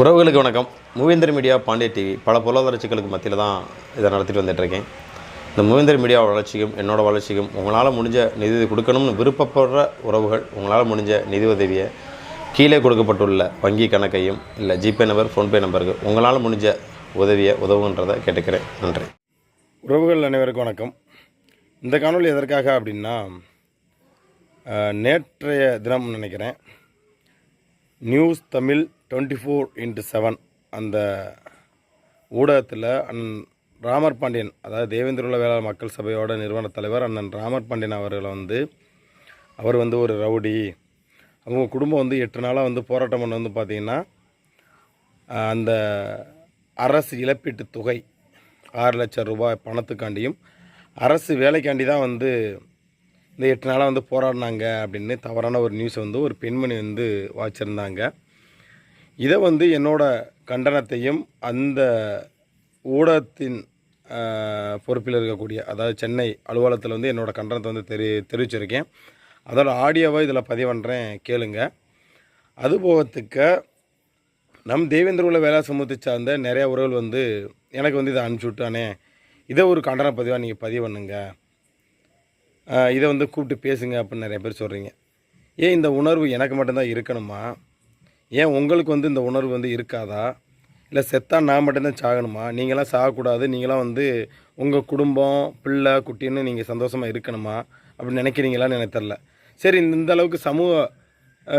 உறவுகளுக்கு வணக்கம். மூவேந்தர் media Pandya TV பல பொருளாதார சிக்கலுக்கு மத்தியில் தான் இதை நடத்திட்டு வந்துட்டுருக்கேன். இந்த மூவேந்தர் மீடியா வளர்ச்சிக்கும் என்னோடய வளர்ச்சிக்கும் உங்களால் முடிஞ்ச நிதி கொடுக்கணும்னு விருப்பப்படுற உறவுகள் உங்களால் முடிஞ்ச நிதி உதவியை கீழே கொடுக்கப்பட்டுள்ள வங்கி கணக்கையும் இல்லை ஜிபே நம்பர் ஃபோன்பே நம்பருக்கு உங்களால் முடிஞ்ச உதவியை உதவுன்றதை கேட்டுக்கிறேன். நன்றி. உறவுகள் அனைவருக்கும் வணக்கம். இந்த காணொளி எதற்காக அப்படின்னா நேற்றைய தினம் நினைக்கிறேன். News Tamil twenty four into seven அந்த ஊடகத்தில் அண்ணன் ராமர் பாண்டியன் அதாவது தேவேந்திர வேளாண் மக்கள் சபையோட நிறுவன தலைவர் அண்ணன் ராமர் பாண்டியன் அவர்களை வந்து அவர் வந்து ஒரு ரவுடி. அவங்க குடும்பம் வந்து எட்டு நாளாக வந்து போராட்டம் பண்ண வந்து பார்த்திங்கன்னா அந்த அரசு இழப்பீட்டு தொகை ஆறு லட்சம் ரூபாய் பணத்துக்காண்டியும் அரசு வேலைக்காண்டி தான் வந்து இந்த எட்டு நாளாக வந்து போராடினாங்க அப்படின்னு தவறான ஒரு நியூஸை வந்து ஒரு பெண்மணி வந்து வாச்சிருந்தாங்க. இதை வந்து என்னோட கண்டனத்தையும் அந்த ஊடகத்தின் பொறுப்பில் இருக்கக்கூடிய அதாவது சென்னை அலுவலகத்தில் வந்து என்னோடய கண்டனத்தை வந்து தெரி தெரிவிச்சிருக்கேன். அதோடய ஆடியோவை இதில் பதிவு பண்ணுறேன் கேளுங்க. அது போகத்துக்க நம் தேவேந்திர வேளா சமூகத்தை சார்ந்த நிறையா உறவுகள் வந்து எனக்கு வந்து இதை அனுப்பிச்சி விட்டானே. இதை ஒரு கண்டன பதிவாக நீங்கள் பதிவு பண்ணுங்க. இதை வந்து கூப்பிட்டு பேசுங்க அப்படின்னு நிறைய பேர் சொல்கிறீங்க ஏன் இந்த உணர்வு எனக்கு மட்டும்தான் இருக்கணுமா? ஏன் உங்களுக்கு வந்து இந்த உணர்வு வந்து இருக்காதா? இல்லை செத்தா நான் மட்டும்தான் சாகணுமா? நீங்களாம் சாகக்கூடாது. நீங்களாம் வந்து உங்கள் குடும்பம் பிள்ளை குட்டின்னு நீங்கள் சந்தோஷமாக இருக்கணுமா? அப்படின்னு நினைக்கிறீங்களான்னு எனக்கு தெரில சரி இந்த அளவுக்கு சமூக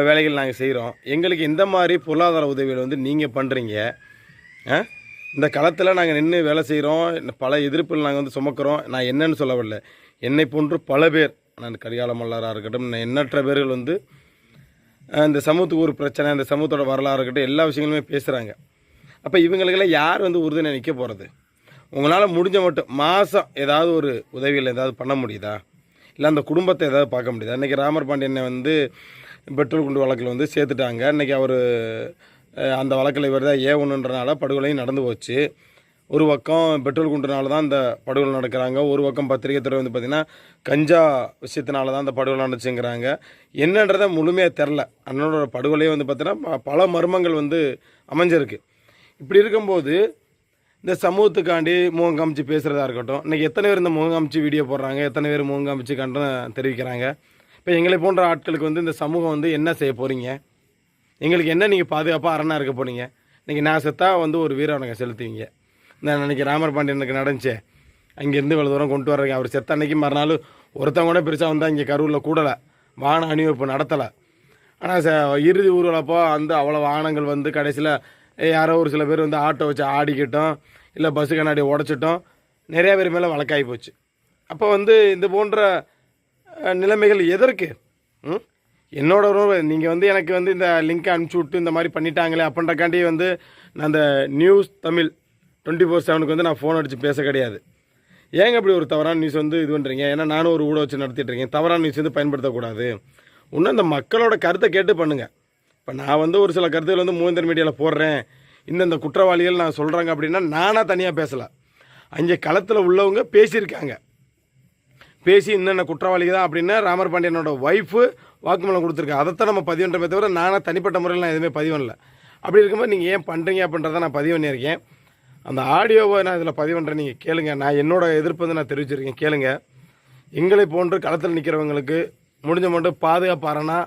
வேலைகள் நாங்கள் செய்கிறோம் எங்களுக்கு எந்த மாதிரி பொருளாதார உதவிகள் வந்து நீங்கள் பண்ணுறீங்க இந்த களத்தில் நாங்கள் நின்று வேலை செய்கிறோம் பல எதிர்ப்புகள் நாங்கள் வந்து சுமக்கிறோம். நான் என்னன்னு சொல்லவில்லை. என்னை போன்று பல பேர் நான் கரிகால மல்லாராக இருக்கட்டும் எண்ணற்ற பேர்கள் வந்து இந்த சமூகத்துக்கு ஒரு பிரச்சனை இந்த சமூகத்தோட வரலாறு இருக்கட்டும் எல்லா விஷயங்களுமே பேசுகிறாங்க அப்போ இவங்களுக்கெல்லாம் யார் வந்து உறுதுணை நிற்க போகிறது உங்களால் முடிஞ்ச மட்டும் மாதம் ஏதாவது ஒரு உதவிகள் ஏதாவது பண்ண முடியுதா? இல்லை அந்த குடும்பத்தை ஏதாவது பார்க்க முடியுதா? இன்றைக்கி ராமர் பாண்டியனை வந்து பெட்ரோல் குண்டு வழக்கில் வந்து சேர்த்துட்டாங்க. இன்றைக்கி அவர் அந்த வழக்கில் இவர் தான் ஏ ஒன்றுன்றனால படுகொலையும் நடந்து போச்சு. ஒரு பக்கம் பெட்ரோல் குண்டுனால தான் இந்த படுகொலை நடக்கிறாங்க ஒரு பக்கம் பத்திரிகை துறை வந்து பார்த்திங்கன்னா கஞ்சா விஷயத்தினால தான் அந்த படுகொலை நடந்துச்சுங்கிறாங்க. என்னன்றதை முழுமையாக தெரில. அண்ணனோட படுகொலையே வந்து பார்த்தீங்கன்னா பல மர்மங்கள் வந்து அமைஞ்சிருக்கு. இப்படி இருக்கும்போது இந்த சமூகத்துக்காண்டி முகம் காமிச்சு பேசுகிறதா இருக்கட்டும் இன்றைக்கி எத்தனை பேர் இந்த முகம் காமிச்சு வீடியோ போடுறாங்க எத்தனை பேர் முகம் காமிச்சு கண்டனம் தெரிவிக்கிறாங்க இப்போ எங்களை போன்ற ஆட்களுக்கு வந்து இந்த சமூகம் வந்து என்ன செய்ய போகிறீங்க எங்களுக்கு என்ன நீங்கள் பாதுகாப்பாக அரணாக இருக்க போனீங்க இன்றைக்கி நான் செத்தாக வந்து ஒரு வீரவணங்க செலுத்துவீங்க. இந்த அன்றைக்கி ராமர் பாண்டியனுக்கு நடந்துச்சே. அங்கேருந்து இவ்வளோ தூரம் கொண்டு வர்றீங்க அவர் செத்த அன்னைக்கு மறுநாள் ஒருத்தவங்க கூட பெருசாக வந்தால் இங்கே கரூரில் கூடலை. வாகன அணிவகுப்பு நடத்தலை. ஆனால் ச இறுதி ஊர்வலப்போ அந்த அவ்வளோ வாகனங்கள் வந்து கடைசியில் யாரோ ஒரு சில பேர் வந்து ஆட்டோ வச்சு ஆடிக்கிட்டோம். இல்லை பஸ்ஸு கண்ணாடி உடச்சிட்டோம். நிறையா பேர் மேலே வழக்காகி போச்சு. அப்போ வந்து இந்த போன்ற நிலைமைகள் எதற்கு? ம்? என்னோட உணர்வு நீங்கள் வந்து எனக்கு வந்து இந்த லிங்க்கை அனுப்பிச்சி விட்டு இந்த மாதிரி பண்ணிட்டாங்களே அப்படின்றக்காண்டி வந்து நான் அந்த நியூஸ் தமிழ் டுவெண்ட்டி ஃபோர் செவனுக்கு வந்து நான் ஃபோன் அடித்து பேச கிடையாது. ஏங்க இப்படி ஒரு தவறான நியூஸ் வந்து இது பண்ணுறீங்க ஏன்னா நானும் ஒரு ஊட வச்சு நடத்திட்டு இருக்கேன். தவறான நியூஸ் வந்து பயன்படுத்தக்கூடாது. இன்னும் இந்த மக்களோட கருத்தை கேட்டு பண்ணுங்கள் இப்போ நான் வந்து ஒரு சில கருத்துக்கள் வந்து மூந்தர் மீடியாவில் போடுறேன். இந்தந்த குற்றவாளிகள் நான் சொல்கிறாங்க அப்படின்னா நானாக தனியாக பேசலை. அங்கே களத்தில் உள்ளவங்க பேசியிருக்காங்க. பேசி இன்னென்ன குற்றவாளி தான் அப்படின்னா ராமர் பாண்டியனோட ஒய்ஃபு வாக்குமூலம் கொடுத்துருக்கேன் அதைத்தான் நம்ம பதிவு பண்ணுறமே தவிர நானாக தனிப்பட்ட முறையில் நான் எதுவுமே பதிவு பண்ணல. அப்படி இருக்கும்போது நீங்கள் ஏன் பண்ணுறீங்க அப்படின்றத நான் பதிவு பண்ணியிருக்கேன். அந்த ஆடியோவை நான் இதில் பதிவு பண்ணுறேன் நீங்கள் கேளுங்க. நான் என்னோட எதிர்ப்பு வந்து நான் தெரிவிச்சிருக்கேன். கேளுங்க. எங்களை போன்று களத்தில் நிற்கிறவங்களுக்கு முடிஞ்ச மட்டும் பாதுகாப்பு அரணா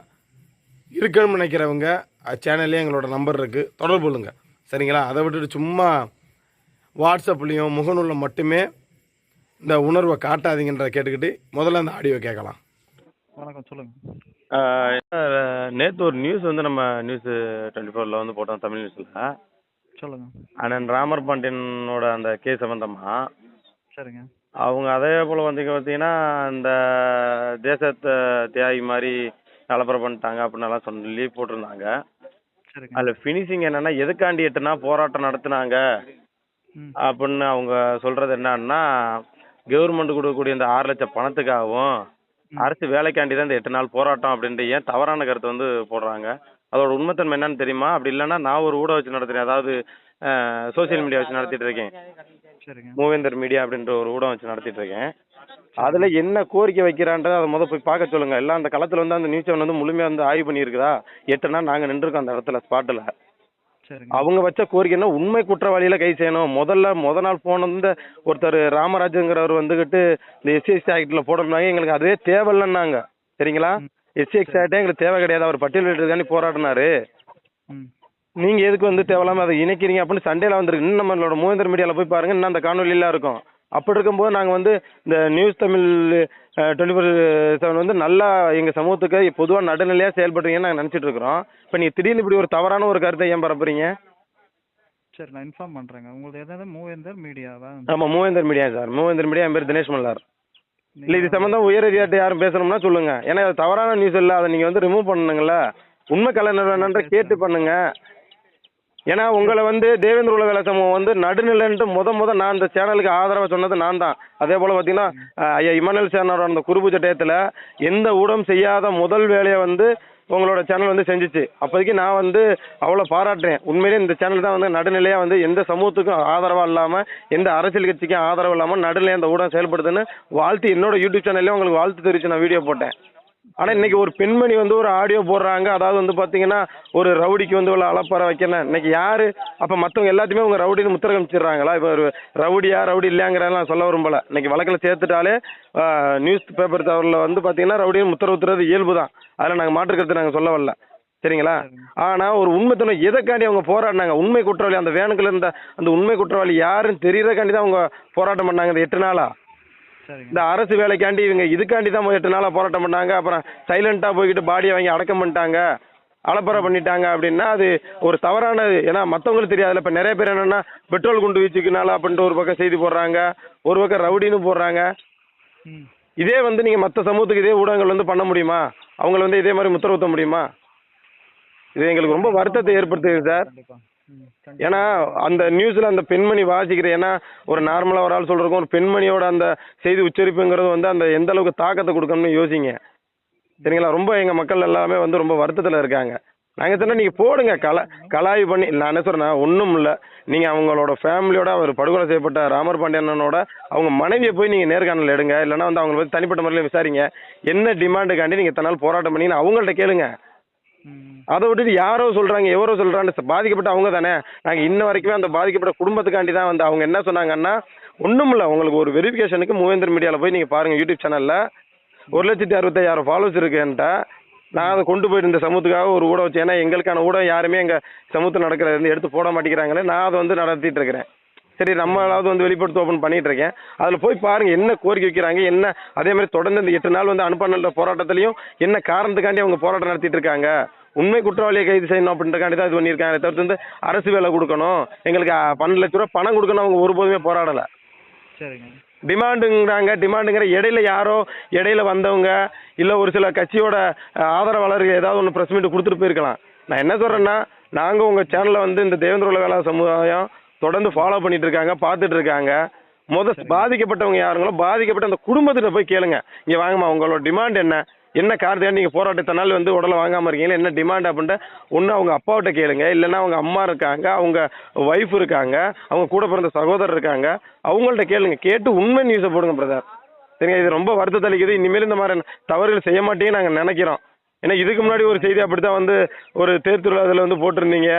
இருக்கணும்னு நினைக்கிறவங்க சேனல்லே எங்களோட நம்பர் இருக்குது தொடர்பு கொள்ளுங்க. சரிங்களா? அதை விட்டுட்டு சும்மா வாட்ஸ்அப்லேயும் முகநூலில் மட்டுமே இந்த உணர்வை காட்டாதீங்கன்றத கேட்டுக்கிட்டு முதல்ல அந்த ஆடியோ கேட்கலாம். வணக்கம். சொல்லுங்க. நேற்று ஒரு நியூஸ் வந்து நம்ம நியூஸ் டுவெண்ட்டி ஃபோரில் வந்து போட்டோம் தமிழ் நியூஸில் சொல்லுங்க. அண்ணன் ராமர் பாண்டியனோட அந்த கேஸ் சம்மந்தமாக சரிங்க. அவங்க அதே போல் வந்து பார்த்தீங்கன்னா இந்த தேசத்தை தியாகி மாதிரி கலப்பரம் பண்ணிட்டாங்க அப்படின்னு எல்லாம் சொல்லி போட்டிருந்தாங்க. அதில் ஃபினிஷிங் என்னன்னா எதுக்காண்டி எட்டுனா போராட்டம் நடத்துனாங்க? அப்படின்னு அவங்க சொல்றது என்னன்னா கவர்மெண்ட் கொடுக்கக்கூடிய இந்த ஆறு லட்சம் பணத்துக்காகவும். அரசு வேலைக்காண்டி தான் இந்த எட்டு நாள் போராட்டம் அப்படின்ட்டு ஏன் தவறான கருத்தை வந்து போடுறாங்க? அதோட உண்மைத்தன்மை என்னன்னு தெரியுமா? அப்படி இல்லைன்னா நான் ஒரு ஊடகம் வச்சு நடத்துறேன். அதாவது சோஷியல் மீடியா வச்சு நடத்திட்டு இருக்கேன். மூவேந்தர் மீடியா அப்படின்ற ஒரு ஊடகம் வச்சு நடத்திட்டு இருக்கேன். அதுல என்ன கோரிக்கை வைக்கிறான்றதை அதை முத போய் பார்க்க சொல்லுங்க. எல்லாம் அந்த களத்துல வந்து அந்த நியூஸ் வந்து முழுமையா வந்து ஆய்வு பண்ணியிருக்குதா? எட்டு நாள் நாங்க நின்றுருக்கோம் அந்த இடத்துல சரிங்க. அவங்க வச்ச கோரிக்கை என்ன? உண்மை குற்றவாளியில கை செய்யணும். முதல்ல முத நாள் போன இந்த ஒருத்தர் ராமராஜுங்கிறவர் வந்துகிட்டு இந்த எஸ்சிஎஸ்டி ஆக்ட்ல போடணும்னாங்க. எங்களுக்கு அதுவே தேவையில்லைன்னாங்க. சரிங்களா? ம். எஸ்சிஎக்ஸ் ஆக்டே எங்களுக்கு தேவை கிடையாது. அவர் பட்டியலிட்டுதாண்டி போராடினாரு. நீங்க எதுக்கு வந்து தேவையில்லாம அதை இணைக்கிறீங்க அப்படின்னு சண்டேல வந்திருக்கு. இன்னும் நம்மளோட மூவேந்தர் மீடியால போய் பாருங்க. இன்னும் அந்த காணொலியெல்லாம் இருக்கும். அப்படி இருக்கும்போது நாங்க வந்து இந்த news Tamil twenty four seven வந்து நல்லா எங்க சமூகத்துக்கு பொதுவா நடுநிலையா செயல்படுறீங்கன்னு நாங்க நினைச்சிட்டு இருக்கிறோம். இப்ப நீங்க திடீர்னு இப்படி ஒரு தவறான ஒரு கருத்தை ஏன் பரப்புறீங்க? சரி நான் இன்ஃபார்ம் பண்ணுறேங்க உங்களுக்கு எதாவது மூவேந்தர் மீடியாவா? ஆமா Moovendhar media sir. Moovendhar media என் பேர் தினேஷ் மல்லார். இல்லை இது சம்மந்தம் உயர் அதிகாரிட்ட யாரும் பேசணும்னா சொல்லுங்க. ஏன்னா இது தவறான நியூஸ் இல்லை. அதை நீங்க வந்து ரிமூவ் பண்ணுங்கள உண்மை கலைஞர் வேணான்ற கேட்டு பண்ணுங்க. ஏன்னா உங்களை வந்து தேவேந்திர உலக வேலை சமூகம் வந்து நடுநிலைன்ட்டு முத முத நான் இந்த சேனலுக்கு ஆதரவை சொன்னது நான் தான். அதே போல பார்த்தீங்கன்னா ஐயா இமானுவேல் சேனரோட அந்த குறுப்பு சட்டயத்தில் எந்த ஊடகம் செய்யாத முதல் வேலையை வந்து உங்களோட சேனல் வந்து செஞ்சுச்சு. அப்போதைக்கு நான் வந்து அவ்வளோ பாராட்டுறேன். உண்மையிலேயே இந்த சேனல் தான் வந்து நடுநிலையாக வந்து எந்த சமூகத்துக்கும் ஆதரவாக இல்லாமல் எந்த அரசியல் கட்சிக்கும் ஆதரவு இல்லாமல் நடுநிலையாக அந்த ஊடகம் செயல்படுதுன்னு வாழ்த்து என்னோட யூடியூப் சேனல்லே உங்களுக்கு வாழ்த்து தெரிவித்து நான் வீடியோ போட்டேன். ஆனா இன்னைக்கு ஒரு பெண்மணி வந்து ஒரு ஆடியோ போடுறாங்க. அதாவது வந்து பாத்தீங்கன்னா ஒரு ரவுடிக்கு வந்து இவ்வளோ அளப்பற வைக்கணும் இன்னைக்கு யாரு? அப்ப மத்தவங்க எல்லாத்தையுமே உங்க ரவுடின்னு முத்திர காமிச்சிடுறாங்களா இப்போ ஒரு ரவுடியா ரவுடி இல்லையாங்கிறதெல்லாம் சொல்ல விரும்பல. இன்னைக்கு வழக்கில் சேர்த்துட்டாலே நியூஸ் பேப்பர் தவறில் வந்து பாத்தீங்கன்னா ரவுடின்னு முத்திர ஊத்துறது இயல்பு தான் அதில் நாங்கள் மாற்றுக்கிறது நாங்கள் சொல்ல வரல. சரிங்களா? ஆனா ஒரு உண்மைத்தனம் எதைக்காண்டி அவங்க போராடினாங்க? உண்மை குற்றவாளி அந்த வேனுக்குள்ள இருந்த அந்த உண்மை குற்றவாளி யாருன்னு தெரியறதுக்காண்டி தான் அவங்க போராட்டம் பண்ணாங்க இந்த எட்டு நாளா? இந்த அரசு வேலைக்காண்டி இவங்க இதுக்காண்டி தான் எட்டு நாளாக போராட்டம் பண்ணாங்க. அப்புறம் சைலண்ட்டாக போய்கிட்டு பாடியை வாங்கி அடக்கம் பண்ணிட்டாங்க. அலப்பறை பண்ணிட்டாங்க அப்படின்னா அது ஒரு தவறானது ஏன்னா மற்றவங்களுக்கு தெரியாதுல்ல. இப்போ நிறைய பேர் என்னன்னா பெட்ரோல் குண்டு வீச்சுக்குனால அப்படின்ட்டு ஒரு பக்கம் செய்தி போடுறாங்க. ஒரு பக்கம் ரவுடின்னு போடுறாங்க. இதே வந்து நீங்கள் மற்ற சமூகத்துக்கு இதே ஊடகங்கள் வந்து பண்ண முடியுமா? அவங்கள வந்து இதே மாதிரி முத்திர ஊத்த முடியுமா? இது எங்களுக்கு ரொம்ப வருத்தத்தை ஏற்படுத்துது சார். ஏன்னா அந்த நியூஸ்ல அந்த பெண்மணி வாசிக்கிற ஏன்னா ஒரு நார்மலா ஒரு ஆள் சொல்றதுக்கும் ஒரு பெண்மணியோட அந்த செய்தி உச்சரிப்புங்கிறது வந்து அந்த எந்த அளவுக்கு தாக்கத்தை கொடுக்கணும்னு யோசிங்க. சரிங்களா? ரொம்ப எங்க மக்கள் எல்லாமே வந்து ரொம்ப வருத்தத்துல இருக்காங்க. நாங்க சொன்னா நீங்க போடுங்க. கலா கலாய் பண்ணி நான் என்ன சொல்றேன்னா ஒன்றும் இல்லை. நீங்க அவங்களோட ஃபேமிலியோட அவர் படுகொலை செய்யப்பட்ட ராமர் பாண்டியனோட அவங்க மனைவியை போய் நீங்க நேர்காணல் எடுங்க. இல்லைன்னா வந்து அவங்களை பத்தி தனிப்பட்ட முறையில் விசாரிங்க. என்ன டிமாண்டுக்காண்டி நீங்க தன்னால் நாள் போராட்டம் பண்ணீங்கன்னு அவங்கள்ட்ட கேளுங்க. அதை விட்டுட்டு யாரோ சொல்றாங்க எவரோ சொல்றான்னு பாதிக்கப்பட்ட அவங்க தானே. நாங்க இன்ன வரைக்குமே அந்த பாதிக்கப்பட்ட குடும்பத்துக்காண்டி தான் வந்து அவங்க என்ன சொன்னாங்கன்னா ஒண்ணும் இல்ல உங்களுக்கு ஒரு வெரிஃபிகேஷனுக்கு மூவேந்தர் மீடியால போய் நீங்க பாருங்க யூடியூப் சேனல்ல ஒரு லட்சத்தி அறுபத்தாயிரம் ஃபாலோஸ் இருக்குன்ட்டா நான் அதை கொண்டு போயிட்டு இந்த சமூகத்துக்காக ஒரு ஊட வச்சு ஏன்னா எங்களுக்கான ஊடகம் யாருமே எங்க சமூகத்தில் நடக்கிறத எடுத்து போட மாட்டேங்கிறாங்களே நான் அதை வந்து நடத்திட்டு இருக்கிறேன். சரி நம்மளாவது வந்து வெளிப்படுத்த ஓப்பன் பண்ணிட்டு இருக்கேன் அதில் போய் பாருங்க என்ன கோரிக்கை வைக்கிறாங்க என்ன அதே மாதிரி தொடர்ந்து இந்த எட்டு நாள் வந்து அனுப்பணுன்ற போராட்டத்திலையும் என்ன காரணத்துக்காண்டி அவங்க போராட்டம் நடத்திட்டு இருக்காங்க உண்மை குற்றவாளியை கைது செய்யணும் அப்படின்றக்காண்டி தான் இது பண்ணியிருக்காங்க தவிர்த்து வந்து அரசு வேலை கொடுக்கணும். எங்களுக்கு பன்னெண்டு லட்ச ரூபா பணம் கொடுக்கணும் அவங்க ஒருபோதுமே போராடலை. சரிங்க. டிமாண்டுங்கிறாங்க டிமாண்டுங்கிற இடையில யாரோ இடையில வந்தவங்க இல்லை ஒரு சில கட்சியோட ஆதரவாளர்கள் ஏதாவது ஒன்று ப்ரெஸ் மீட் கொடுத்துட்டு போயிருக்கலாம். நான் என்ன சொல்கிறேன்னா நாங்கள் உங்கள் சேனலை வந்து இந்த தேவேந்திர உலக வேளா சமுதாயம் தொடர்ந்து ஃபாலோ பண்ணிட்டு இருக்காங்க பார்த்துட்டு இருக்காங்க முத பாதிக்கப்பட்டவங்க யாருங்களோ பாதிக்கப்பட்ட அந்த குடும்பத்திட்ட போய் கேளுங்க. இங்கே வாங்கம்மா உங்களோட டிமாண்ட் என்ன? என்ன காரணம் நீங்கள் போராட்டத்தை நாள் வந்து உடலை வாங்காமல் இருக்கீங்களா? என்ன டிமாண்ட் அப்படின்ட்டு ஒன்று அவங்க அப்பாவிட்ட கேளுங்க. இல்லைன்னா அவங்க அம்மா இருக்காங்க அவங்க ஒய்ஃப் இருக்காங்க அவங்க கூட பிறந்த சகோதரர் இருக்காங்க அவங்கள்ட்ட கேளுங்க. கேட்டு உண்மை நியூஸை போடுங்க பிரதர் சரிங்க இது ரொம்ப வருத்தத்தை அளிக்குது. இனிமேல் இந்த மாதிரி தவறுகள் செய்ய மாட்டேன்னு நாங்கள் நினைக்கிறோம். ஏன்னா இதுக்கு முன்னாடி ஒரு செய்தி அப்படி தான் வந்து ஒரு தேர்திருவிழா அதில் வந்து போட்டிருந்தீங்க.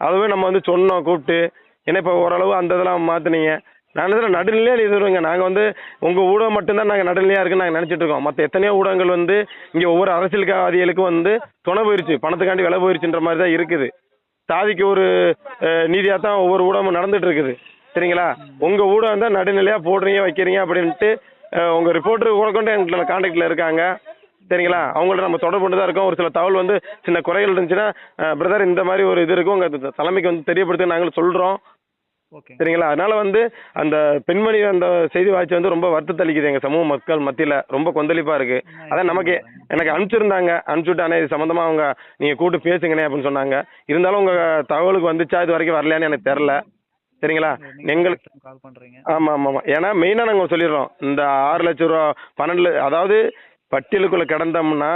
அதுவே நம்ம வந்து சொன்னோம் கூப்பிட்டு. ஏன்னா இப்போ ஓரளவு அந்த இதெல்லாம் மாற்றினீங்க நான் இதில் நடுநிலையாக இதுருங்க நாங்கள் வந்து உங்கள் ஊடகம் மட்டும்தான் நாங்கள் நடுநிலையாக இருக்குன்னு நாங்கள் நினச்சிட்டு இருக்கோம். மற்ற எத்தனையோ ஊடகங்கள் வந்து இங்கே ஒவ்வொரு அரசியல்வாதிகளுக்கும் வந்து துணை போயிருச்சு. பணத்துக்காண்டி விலை போயிருச்சுன்ற மாதிரி தான் இருக்குது. சாதிக்கு ஒரு நீதியாக தான் ஒவ்வொரு ஊடகமும் நடந்துட்டு இருக்குது. சரிங்களா? உங்கள் ஊடகம் தான் நடுநிலையாக போடுறீங்க வைக்கிறீங்க அப்படின்ட்டு உங்கள் ரிப்போர்ட்டர் கூட கொண்டு எங்களை காண்டாக்டில் இருக்காங்க. சரிங்களா? அவங்கள்ட்ட நம்ம தொடர்பு தான் இருக்கோம். ஒரு சில தகவல் வந்து சின்ன குறைகள் இருந்துச்சுன்னா பிரதர் இந்த மாதிரி ஒரு இது இருக்கும். உங்கள் தலைமைக்கு வந்து தெரியப்படுத்த நாங்களும் சொல்கிறோம் சரிங்களா? அதனால வந்து அந்த பெண்மணி அந்த செய்தி வாய்ச்சி வந்து ரொம்ப வருத்தத்தை அளிக்குது எங்கள் சமூக மக்கள் மத்தியில். ரொம்ப கொந்தளிப்பாக இருக்குது அதான் நமக்கு எனக்கு அனுப்பிச்சிருந்தாங்க. அனுப்பிச்சுட்டானே இது சம்மந்தமாக அவங்க நீங்கள் கூப்பிட்டு பேசுங்கண்ணே அப்படின்னு சொன்னாங்க. இருந்தாலும் உங்கள் தகவலுக்கு வந்துச்சா இது வரைக்கும் வரலையான்னு எனக்கு தெரில சரிங்களா? எங்களுக்கு கால் பண்ணுறீங்க ஆமாம் ஆமாம் ஆமாம் ஏன்னா மெயினாக நாங்கள் சொல்லிடுறோம். இந்த ஆறு லட்ச ரூபா பன்னெண்டு அதாவது பட்டியலுக்குள்ளே கிடந்தோம்னா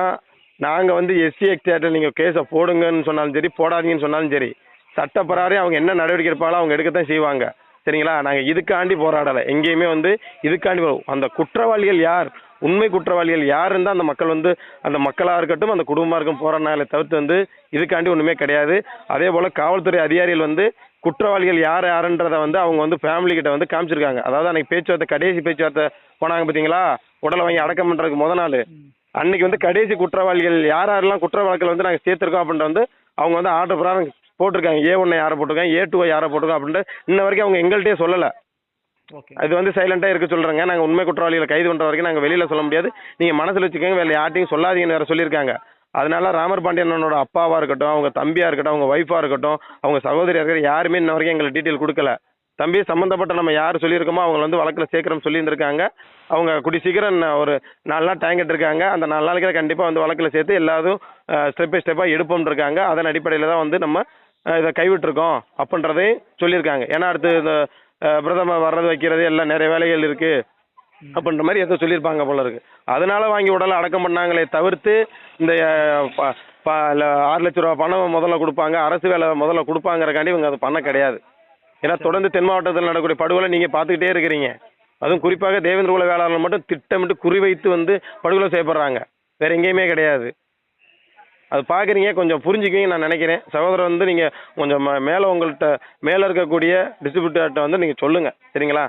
நாங்கள் வந்து எஸ்சி எக்ஸாக்டில் நீங்கள் கேஸை போடுங்கன்னு சொன்னாலும் சரி போடாதீங்கன்னு சொன்னாலும் சரி சட்டப்பிரகாரம் அவங்க என்ன நடவடிக்கை எடுப்பாங்களோ அவங்க எடுக்கத்தான் செய்வாங்க. சரிங்களா? நாங்கள் இதுக்காண்டி போராடலை. எங்கேயுமே வந்து இதுக்காண்டி அந்த குற்றவாளிகள் யார்? உண்மை குற்றவாளிகள் யார் இருந்தால் அந்த மக்கள் வந்து அந்த மக்களாக இருக்கட்டும் அந்த குடும்பமாக இருக்கும் போராடினாலே தவிர்த்து வந்து இதுக்காண்டி ஒன்றுமே கிடையாது. அதே போல் காவல்துறை அதிகாரிகள் வந்து குற்றவாளிகள் யார் யாருன்றதை வந்து அவங்க வந்து ஃபேமிலி கிட்ட வந்து காமிச்சிருக்காங்க. அதாவது அன்னைக்கு பேச்சுவார்த்தை கடைசி பேச்சுவார்த்தை போனாங்க பார்த்தீங்களா உடலை வாங்கி அடக்கம் பண்ணுறதுக்கு முத நாள். அன்னைக்கு வந்து கடைசி குற்றவாளிகள் யார் யாரெல்லாம் குற்ற வழக்கில் வந்து நாங்கள் சேர்த்துருக்கோம் அப்படின்ட்டு வந்து அவங்க வந்து ஆர்டர் பிரகாரம் போட்டிருக்காங்க. ஏ ஒன்று யாரை போட்டிருக்காங்க? ஏ டூ யாரை போட்டிருக்கோம் அப்படின்ட்டு இன்ன வரைக்கும் அவங்க எங்கள்கிட்டயே சொல்லலை. ஓகே அது வந்து சைலண்டாக இருக்க சொல்கிறேங்க நாங்கள் உண்மை குற்றவாளிகளை கைது பண்ணுற வரைக்கும் நாங்கள் வெளியில் சொல்ல முடியாது. நீங்கள் மனசில் வச்சுக்கோங்க. வேறு யார்ட்டையும் சொல்லாதீங்கன்னு வேறு சொல்லியிருக்காங்க. அதனால ராமர் பாண்டியனோட அப்பாவாக இருக்கட்டும் அவங்க தம்பியாக இருக்கட்டும் அவங்க ஒய்ஃபாக இருக்கட்டும் அவங்க சகோதரியாக இருக்கட்டும் யாருமே இன்ன வரைக்கும் எங்களுக்கு டீட்டெயில் கொடுக்கல. தம்பி சம்மந்தப்பட்ட நம்ம யார் சொல்லியிருக்கோமோ அவங்க வந்து வழக்கில் சேர்க்குறோம் சொல்லியிருந்திருக்காங்க. அவங்க குடி சீக்கிரம் ஒரு நாலு நாள் டைம் இருக்காங்க அந்த நாலு நாளைக்கு கண்டிப்பாக வந்து வழக்கில் சேர்த்து எல்லாரும் ஸ்டெப் பை ஸ்டெப்பாக எடுப்போம்னு இருக்காங்க அதன் அடிப்படையில் தான் வந்து நம்ம இதை கைவிட்டிருக்கோம் அப்படின்றதையும் சொல்லியிருக்காங்க. ஏன்னா அடுத்து இந்த பிரதமர் வர்றது வைக்கிறது எல்லாம் நிறைய வேலைகள் இருக்குது அப்படின்ற மாதிரி ஏதோ சொல்லியிருப்பாங்க போல இருக்கு. அதனால வாங்கி உடலை அடக்கம் பண்ணாங்களே தவிர்த்து இந்த ப- ஆறு லட்ச ரூபா பணம் முதல்ல கொடுப்பாங்க அரசு வேலை முதல்ல கொடுப்பாங்கறக்காண்டி இவங்க அது பண்ண கிடையாது. ஏன்னா தொடர்ந்து தென் மாவட்டத்தில் நடக்கக்கூடிய படுகொலை நீங்கள் பார்த்துக்கிட்டே இருக்கிறீங்க. அதுவும் குறிப்பாக தேவேந்திர குல வேளாளர்கள் மட்டும் திட்டமிட்டு குறிவைத்து வந்து படுகொலை செய்யப்படுறாங்க. வேற எங்கேயுமே கிடையாது. அது பார்க்குறீங்க கொஞ்சம் புரிஞ்சுக்குவீங்க நான் நினைக்கிறேன். சகோதரர் வந்து நீங்கள் கொஞ்சம் ம- மேலே உங்கள்கிட்ட மேலே இருக்கக்கூடிய டிஸ்ட்ரிபியூட்டர்கிட்ட வந்து நீங்கள் சொல்லுங்கள் சரிங்களா?